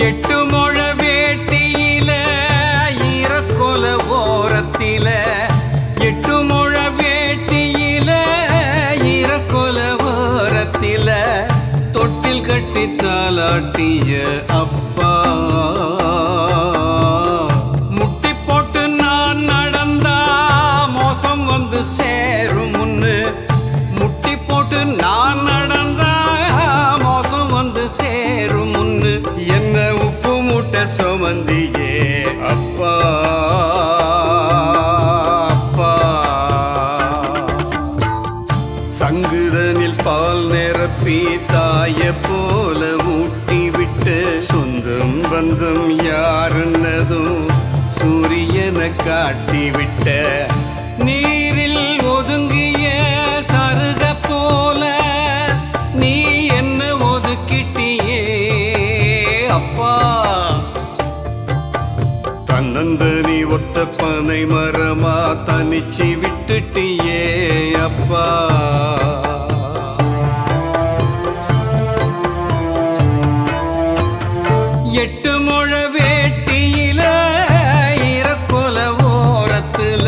எட்டு மொழ வேட்டியில ஈரக்கொல ஓரத்தில. எட்டு மொழ வேட்டியில ஈரக்கொல ஓரத்தில. தொட்டில் கட்டி தாலாட்டிய அப்பா. முட்டி போட்டு நான் நடந்தா மோசம் வந்து சேரும் முன்னு. முட்டி போட்டு நான் மூட்டை சுமந்தியே அப்பா அப்பா. சங்குதனில் பால் நிரப்பி தாய போல ஊட்டி விட்டு சொந்தம் பந்தம் யாருன்னதும் சூரியனை காட்டி விட்ட நீரில் ஒதுங்கிய சருக போல நீ என்ன ஒதுக்கிட்டியே அப்பா. நந்தனி ஒத்த பனை மரமா? தனிச்சு விட்டுட்டியே அப்பா. எட்டு முழ வேட்டியில இரக்குல ஓரத்துல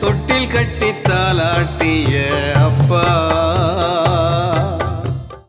தொட்டில் கட்டி தாலாட்டிய